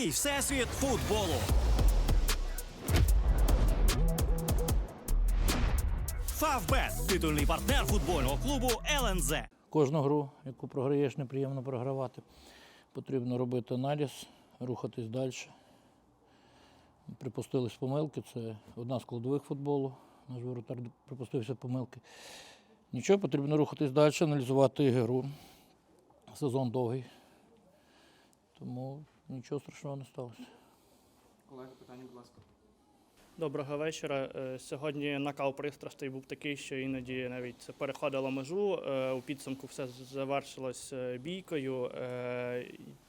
Твій всесвіт футболу. Фавбет титульний партнер футбольного клубу ЛНЗ. Кожну гру, яку програєш, неприємно програвати. Потрібно робити аналіз, рухатись далі. Припустились помилки, це одна з складових футболу. Наш воротар припустився помилки. Нічого, потрібно рухатись далі, аналізувати гру. Сезон довгий. Тому нічого страшного не сталося. Колеги, питання, будь ласка. Доброго вечора. Е, Сьогодні накал пристрастей був такий, що іноді навіть це переходило межу. Е, У підсумку все завершилось е, бійкою.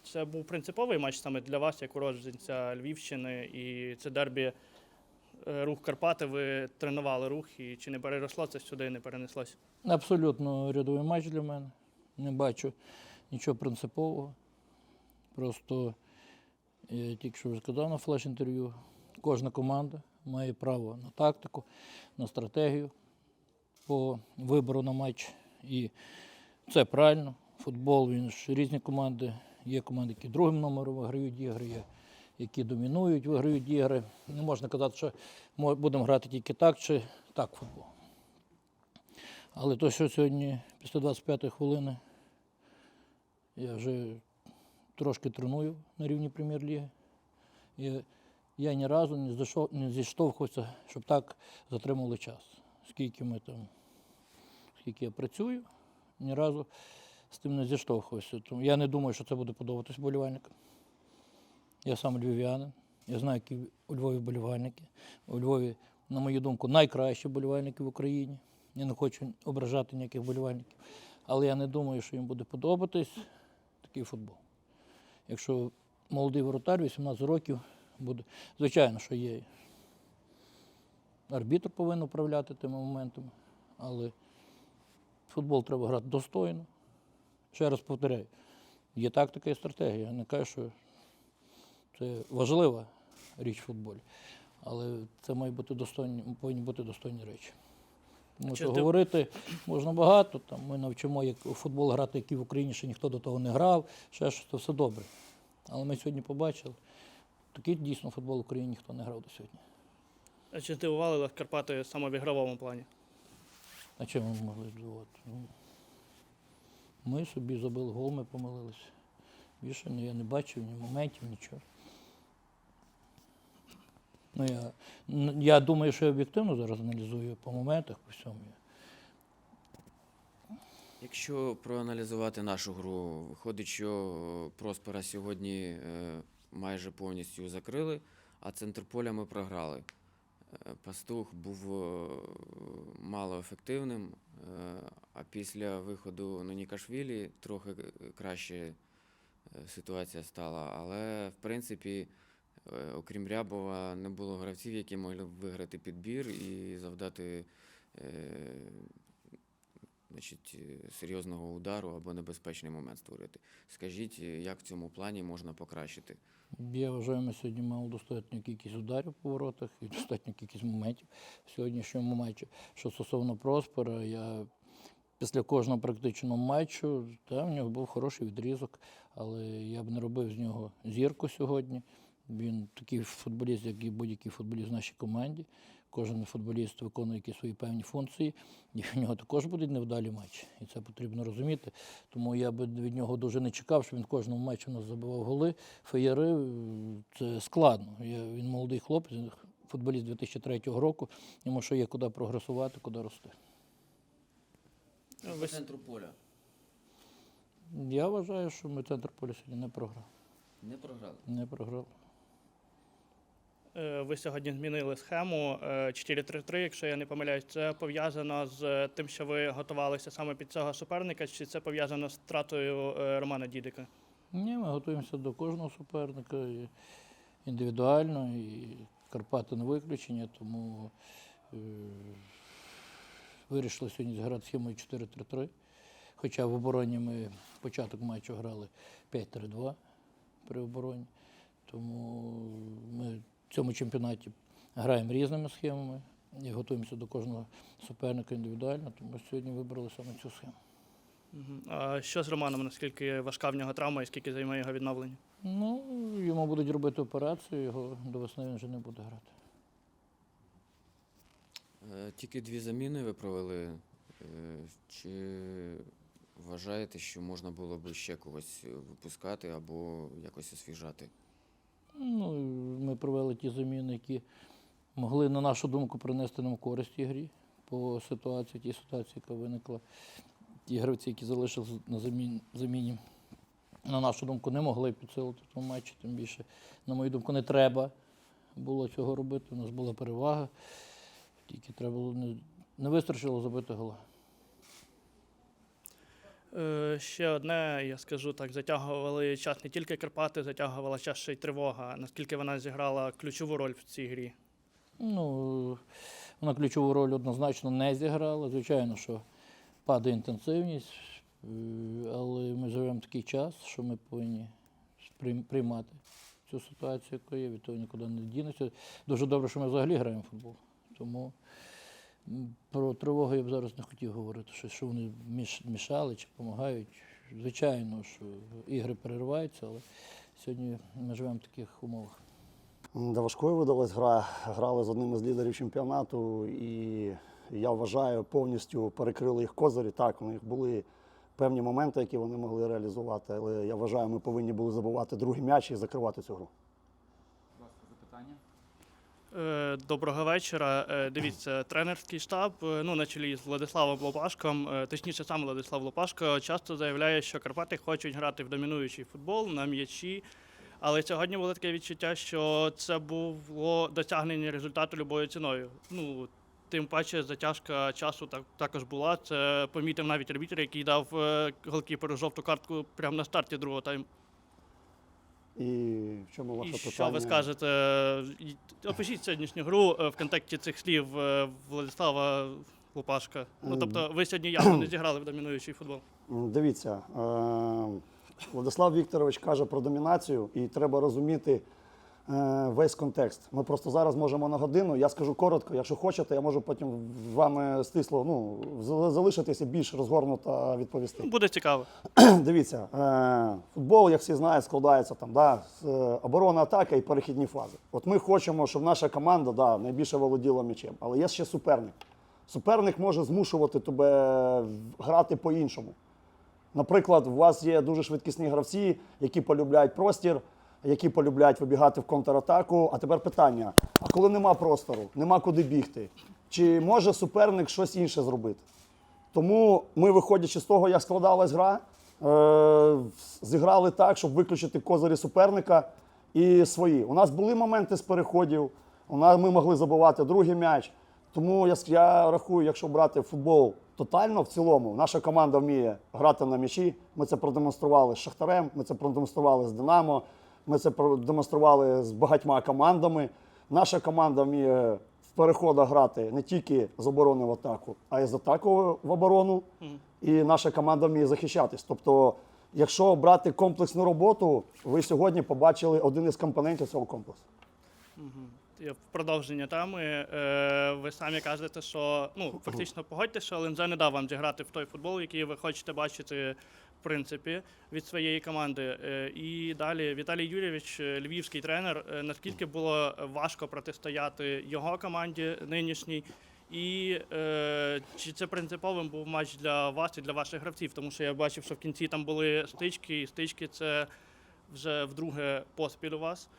Це був принциповий матч саме для вас, як уродженця Львівщини, і це дербі рух Карпати. Ви тренували рух, і чи не переросло це сюди, не перенеслось? Абсолютно рядовий матч для мене. Не бачу нічого принципового. Просто я тільки що вже сказав на флеш-інтерв'ю, кожна команда має право на тактику, на стратегію по вибору на матч. І це правильно. Футбол, він ж різні команди. Є команди, які другим номером виграють ігри, є які домінують, виграють ігри. Не можна казати, що мо- будемо грати тільки так чи так футбол. Але то, що сьогодні, після 25-ї хвилини, я вже трошки треную на рівні прем'єр-ліги. І я ні разу не, зайшов, не зіштовхувався, щоб так затримали час. Скільки ми там, скільки я працюю, ні разу з тим не зіштовхувався. Тому я не думаю, що це буде подобатись вболівальникам. Я сам львів'янин, я знаю, які у Львові вболівальники. У Львові, на мою думку, найкращі вболівальники в Україні. Я не хочу ображати ніяких вболівальників. Але я не думаю, що їм буде подобатись такий футбол. Якщо молодий воротар, 18 років, буде. Звичайно, що є. Арбітр повинен управляти тими моментами, але футбол треба грати достойно. Ще раз повторяю, є тактика і стратегія. Я не кажу, що це важлива річ в футболі. Але це має бути достойні, повинні бути достойні речі. Чи ти- говорити можна багато. Там ми навчимо, як у футбол грати, який в Україні ще ніхто до того не грав, ще щось, то все добре. Але ми сьогодні побачили, такий дійсно футбол в Україні ніхто не грав до сьогодні. А Чи здивували вас Карпати саме в ігровому плані? А чим ми могли здивувати? Ну, ми собі забили гол, ми помилилися. Більше ні, я не бачив ні моментів, нічого. Ну, я, я думаю, що я об'єктивно зараз аналізую по моментах, по всьому. Якщо проаналізувати нашу гру, виходить, що е, Проспера сьогодні е, майже повністю закрили, а центр поля ми програли. Е, Пастух був е, малоефективним, е, а після виходу на Нікашвілі трохи краще ситуація стала. Але в принципі, окрім Рябова, не було гравців, які могли б виграти підбір і завдати е, значить, е, серйозного удару або небезпечний момент створити. Скажіть, е, як в цьому плані можна покращити? Я вважаю, ми сьогодні мали достатню кількість ударів по воротах і достатню кількість моментів в сьогоднішньому матчі. Що стосовно Проспера, я після кожного практичного матчу, та, в нього був хороший відрізок, але я б не робив з нього зірку сьогодні. Він такий футболіст, як і будь-який футболіст в нашій команді. Кожен футболіст виконує якісь свої певні функції, і в нього також будуть невдалі матчі. І це потрібно розуміти. Тому я би від нього дуже не чекав, що він в кожному матчі у нас забивав голи. Феєри це складно. Я, він молодий хлопець, футболіст 2003 року, йому що є куди прогресувати, куди рости. Ви центру поля Я вважаю, що ми центр поля сьогодні не програв. не програли. Не програв. Е, Ви сьогодні змінили схему е, 4-3-3, якщо я не помиляюсь. Це пов'язано з е, тим, що ви готувалися саме під цього суперника, чи це пов'язано з втратою е, Романа Дідика? Ні, ми готуємося до кожного суперника індивідуально, і Карпати не виключення, тому е, вирішили сьогодні зіграти схемою 4-3-3. Хоча в обороні ми початок матчу грали 5-3-2 при обороні. Тому ми в цьому чемпіонаті граємо різними схемами і готуємося до кожного суперника індивідуально, тому сьогодні вибрали саме цю схему. А що з Романом? Наскільки важка в нього травма і скільки займає його відновлення? Ну, йому будуть робити операцію, його до весни він вже не буде грати. Е, Тільки дві заміни ви провели. Е, Чи вважаєте, що можна було би ще когось випускати або якось освіжати? Ну, ми провели ті заміни, які могли, на нашу думку, принести нам користь ігрі по ситуації, тій ситуації, яка виникла. Ті гравці, які залишилися на замін- заміні, на нашу думку, не могли підсилити тому матчі. Тим більше, на мою думку, не треба було цього робити. У нас була перевага. Тільки треба було не, не вистачило забити гола. Е, Ще одне, я скажу так, затягували час не тільки Карпати, затягувала час ще й тривога. Наскільки вона зіграла ключову роль в цій грі? Ну, вона ключову роль однозначно не зіграла. Звичайно, що падає інтенсивність, е, але ми живемо в такий час, що ми повинні приймати цю ситуацію, яка є, від того нікуди не дінеться. Дуже добре, що ми взагалі граємо в футбол. Тому про тривогу я б зараз не хотів говорити, що, що вони мішали чи допомагають. Звичайно, що ігри перериваються, але сьогодні ми живемо в таких умовах. Да важкою видалась гра. Грали з одним із лідерів чемпіонату, і я вважаю, повністю перекрили їх козирі. Так, у них були певні моменти, які вони могли реалізувати, але я вважаю, ми повинні були забувати другий м'яч і закривати цю гру. Е, Доброго вечора. Е, Дивіться, тренерський штаб, е, ну на чолі з Владиславом Лопашком, точніше, сам Владислав Лопашко, часто заявляє, що Карпати хочуть грати в домінуючий футбол на м'ячі. Але сьогодні було таке відчуття, що це було досягнення результату любою ціною. Ну, тим паче затяжка часу так, також була. Це помітив навіть арбітр, який дав голкіперу жовту картку прямо на старті другого тайму. І в чому ваше І питання? що ви скажете? Опишіть сьогоднішню гру е, в контексті цих слів е, Владислава Лупашка. Ну тобто, ви сьогодні явно не зіграли в домінуючий футбол. Дивіться, е, Владислав Вікторович каже про домінацію, і треба розуміти весь контекст. Ми просто зараз можемо на годину. Я скажу коротко, якщо хочете, я можу потім з вами стисло ну, залишитися більш розгорнуто відповісти. Буде цікаво. Дивіться, е, футбол, як всі знають, складається там, да, з е, оборона, атака і перехідні фази. От ми хочемо, щоб наша команда да, найбільше володіла м'ячем. Але є ще суперник. Суперник може змушувати тебе грати по-іншому. Наприклад, у вас є дуже швидкісні гравці, які полюбляють простір, які полюбляють вибігати в контратаку. А тепер питання: а коли нема простору, нема куди бігти, чи може суперник щось інше зробити? Тому ми, виходячи з того, як складалась гра, е- зіграли так, щоб виключити козирі суперника і свої. У нас були моменти з переходів, у нас ми могли забивати другий м'яч. Тому я, я рахую, якщо брати футбол тотально в цілому, наша команда вміє грати на м'ячі. Ми це продемонстрували з Шахтарем, ми це продемонстрували з Динамо, ми це продемонстрували з багатьма командами. Наша команда вміє в переходах грати не тільки з оборони в атаку, а й з атаку в оборону. І наша команда вміє захищатись. Тобто, якщо брати комплексну роботу, ви сьогодні побачили один із компонентів цього комплексу. В продовження теми е, ви самі кажете, що ну фактично погодьте, що ЛНЗ не дав вам зіграти в той футбол, який ви хочете бачити. Принципі, від своєї команди. Е, І далі Віталій Юрійович, е, львівський тренер. Е, Наскільки було важко протистояти його команді нинішній? І е, чи це принциповим був матч для вас і для ваших гравців? Тому що я бачив, що в кінці там були стички, і стички це вже вдруге поспіль у вас.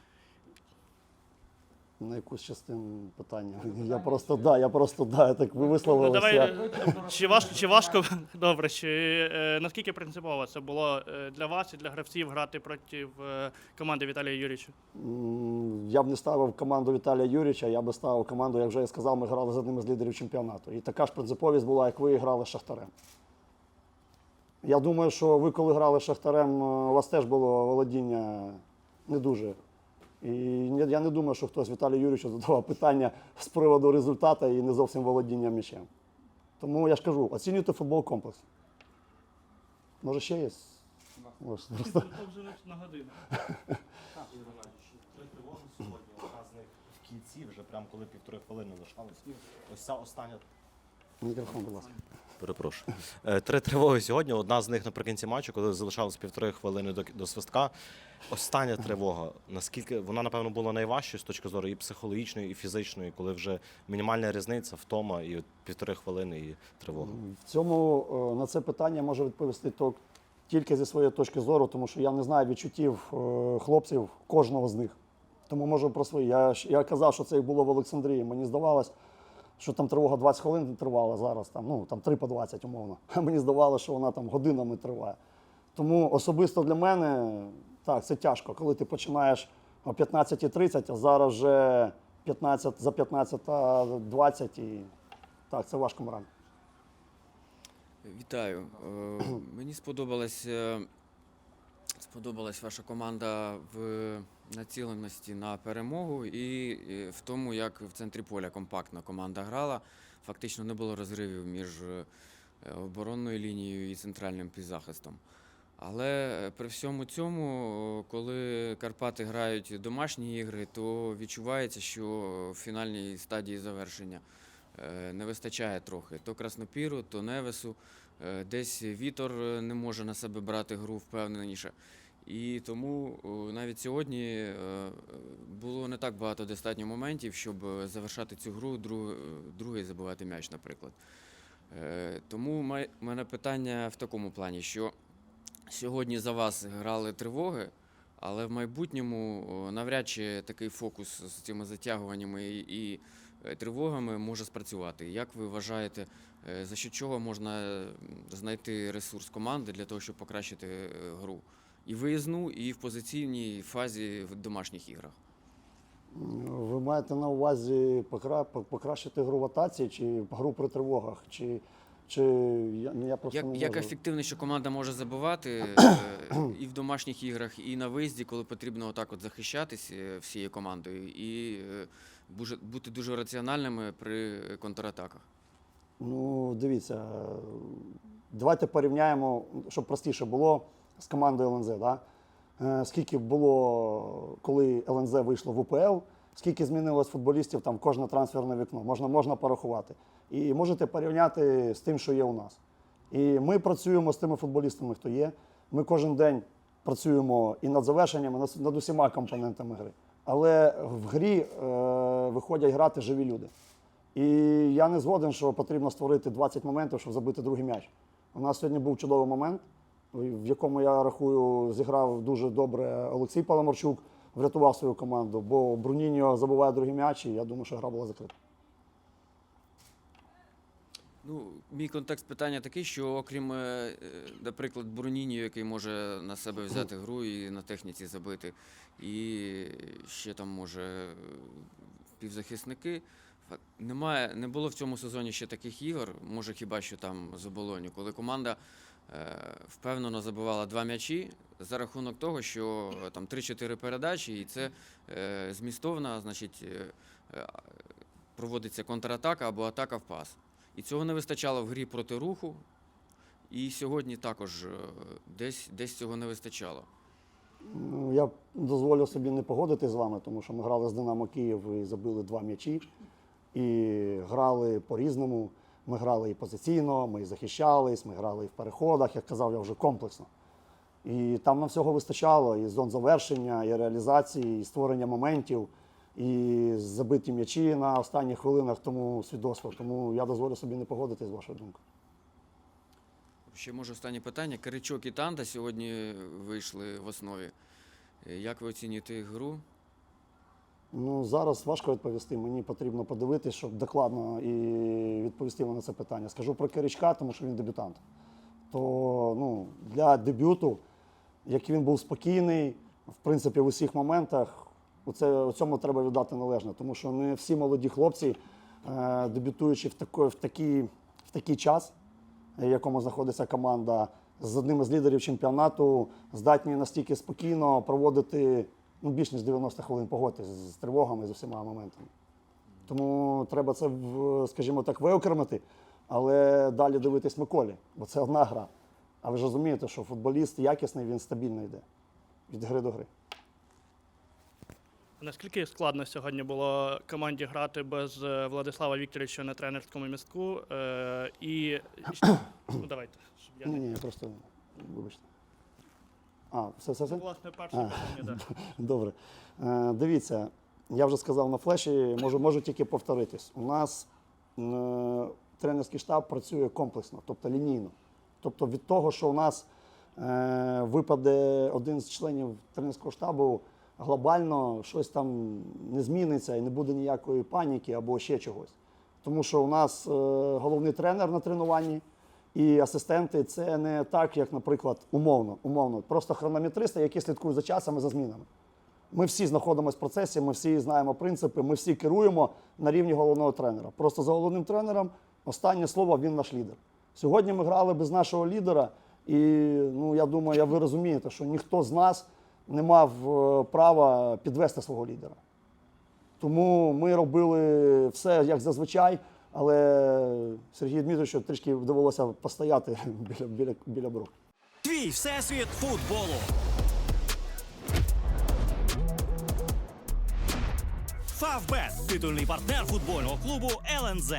На якусь частину питання. Я просто да, я просто да, я так ви Ну, висловилися. давай, е, чи, важко, чи важко добре, чи е, наскільки принципово це було е, для вас і для гравців грати проти е, команди Віталія Юрійовича? М, Я б не ставив команду Віталія Юрійовича, я би ставив команду, як вже я сказав, ми грали з одним із лідерів чемпіонату. І така ж принциповість була, як ви грали з Шахтарем. Я думаю, що ви, коли грали з Шахтарем, е, у вас теж було володіння не дуже. І я не думаю, що хтось Віталію Юрійовичу задавав питання з приводу результату і не зовсім володіння м'ячем. Тому я ж кажу, оцінюйте футбол комплекс. Може, ще є? Може, просто. на годину. Так, Ігор Геннадійович, три тривоги сьогодні. Одна з них в кінці, вже прямо коли півтори хвилини лишалось. Ось ця остання Мікрофон, будь ласка. Перепрошую. Е, Три тривоги сьогодні. Одна з них наприкінці матчу, коли залишалось півтори хвилини до, до свистка. Остання тривога. Наскільки вона, напевно, була найважчою з точки зору і психологічної, і фізичної, коли вже мінімальна різниця, втома і от півтори хвилини і тривога. В цьому е, на це питання можу відповісти то тільки зі своєї точки зору, тому що я не знаю відчуттів е, хлопців кожного з них. Тому можу про свої. Я, я казав, що це як було в Олександрії. Мені здавалось, що там тривога 20 хвилин тривала зараз, там, ну, там 3 по 20 умовно. А мені здавалося, що вона там годинами триває. Тому особисто для мене так, це тяжко, коли ти починаєш о 15.30, а зараз вже 15, за 15.20 і так, це важко морально. Вітаю. Е, Мені сподобалась, е, сподобалась ваша команда в націленості на перемогу і в тому, як в центрі поля компактно команда грала. Фактично не було розривів між е, оборонною лінією і центральним півзахистом. Але е, при всьому цьому, коли Карпати грають домашні ігри, то відчувається, що в фінальній стадії завершення е, не вистачає трохи то Краснопіру, то Невесу. Е, Десь Вітор е, не може на себе брати гру впевненіше. І тому навіть сьогодні е, е, було не так багато достатньо моментів, щоб е, завершати цю гру, е, другий забивати м'яч, наприклад. Е, Тому в мене питання в такому плані, що сьогодні за вас грали тривоги, але в майбутньому навряд чи такий фокус з цими затягуваннями і, е, тривогами може спрацювати. Як ви вважаєте, е, за що чого можна е, знайти ресурс команди для того, щоб покращити е, гру? І виїзну, і в позиційній фазі в домашніх іграх. Ви маєте на увазі покра- покращити гру в атаці чи гру при тривогах? Чи, чи я, ну, я просто Як, не як можу. ефективніше команда може забивати е, і в домашніх іграх, і на виїзді, коли потрібно отак от захищатись е, всією командою, і е, бути дуже раціональними при контратаках? Ну, дивіться, давайте порівняємо, щоб простіше було з командою ЛНЗ. Да? Е, Скільки було, коли ЛНЗ вийшло в УПЛ, скільки змінилось футболістів там кожне трансферне вікно, можна, можна порахувати. І можете порівняти з тим, що є у нас. І ми працюємо з тими футболістами, хто є. Ми кожен день працюємо і над завершеннями, над, над усіма компонентами гри. Але в грі е, виходять грати живі люди. І я не згоден, що потрібно створити 20 моментів, щоб забити другий м'яч. У нас сьогодні був чудовий момент, в якому я рахую, зіграв дуже добре Олексій Паламарчук, врятував свою команду, бо Бруніньо забуває другий м'яч, і я думаю, що гра була закрита. Ну, мій контекст питання такий, що окрім, е, наприклад, Бруніні, який може на себе взяти гру і на техніці забити, і ще там може е, півзахисники. Немає, не було в цьому сезоні ще таких ігор, може хіба що там з оболоню, коли команда е, впевнено забивала два м'ячі за рахунок того, що там 3-4 передачі, і це е, змістовна, значить, е, е, проводиться контратака або атака в пас. І цього не вистачало в грі проти руху. І сьогодні також е, десь, десь цього не вистачало. Ну, Я дозволю собі не погодити з вами, тому що ми грали з Динамо Київ і забили два м'ячі. І грали по-різному. Ми грали і позиційно, ми і захищались, ми грали і в переходах, як казав я вже комплексно. І там нам всього вистачало і зон завершення, і реалізації, і створення моментів, і забиті м'ячі на останніх хвилинах тому свідоцтво. Тому я дозволю собі не погодитись з вашою думкою. Ще може останнє питання. Киричок і Танда сьогодні вийшли в основі. Як ви оцінюєте їх гру? Ну, зараз важко відповісти. Мені потрібно подивитися, щоб докладно і відповісти вам на це питання. Скажу про Киричка, тому що він дебютант. То ну, для дебюту, як він був спокійний, в принципі, в усіх моментах, оце, у цьому треба віддати належне, тому що не всі молоді хлопці, е, дебютуючи в, тако, в, такий, в такий час, в якому знаходиться команда, з одним із лідерів чемпіонату, здатні настільки спокійно проводити ну, більш ніж 90 хвилин погодьтесь з тривогами, з усіма моментами. Тому треба це, скажімо так, виокремити, але далі дивитись Миколі, бо це одна гра. А ви ж розумієте, що футболіст якісний, він стабільно йде від гри до гри. Наскільки складно сьогодні було команді грати без е, Владислава Вікторовича на тренерському містку? Е, і ну, давайте, щоб я Ні, не ні, просто вибачте. А, все, все, все? власне перше питання. Да. Добре. Е, дивіться, я вже сказав на флеші, можу, можу тільки повторитись. У нас е, тренерський штаб працює комплексно, тобто лінійно. Тобто від того, що у нас е, випаде один з членів тренерського штабу, глобально щось там не зміниться і не буде ніякої паніки або ще чогось. Тому що у нас е, головний тренер на тренуванні, і асистенти це не так, як, наприклад, умовно, умовно, просто хронометристи, які слідкують за часом і за змінами. Ми всі знаходимося в процесі, ми всі знаємо принципи, ми всі керуємо на рівні головного тренера. Просто за головним тренером останнє слово він наш лідер. Сьогодні ми грали без нашого лідера, і ну, я думаю, ви розумієте, що ніхто з нас не мав е, права підвести свого лідера. Тому ми робили все як зазвичай, але Сергію Дмитровичу трішки довелося постояти біля, біля, біля брок. Твій всесвіт футболу. Фавбет титульний партнер футбольного клубу ЛНЗ.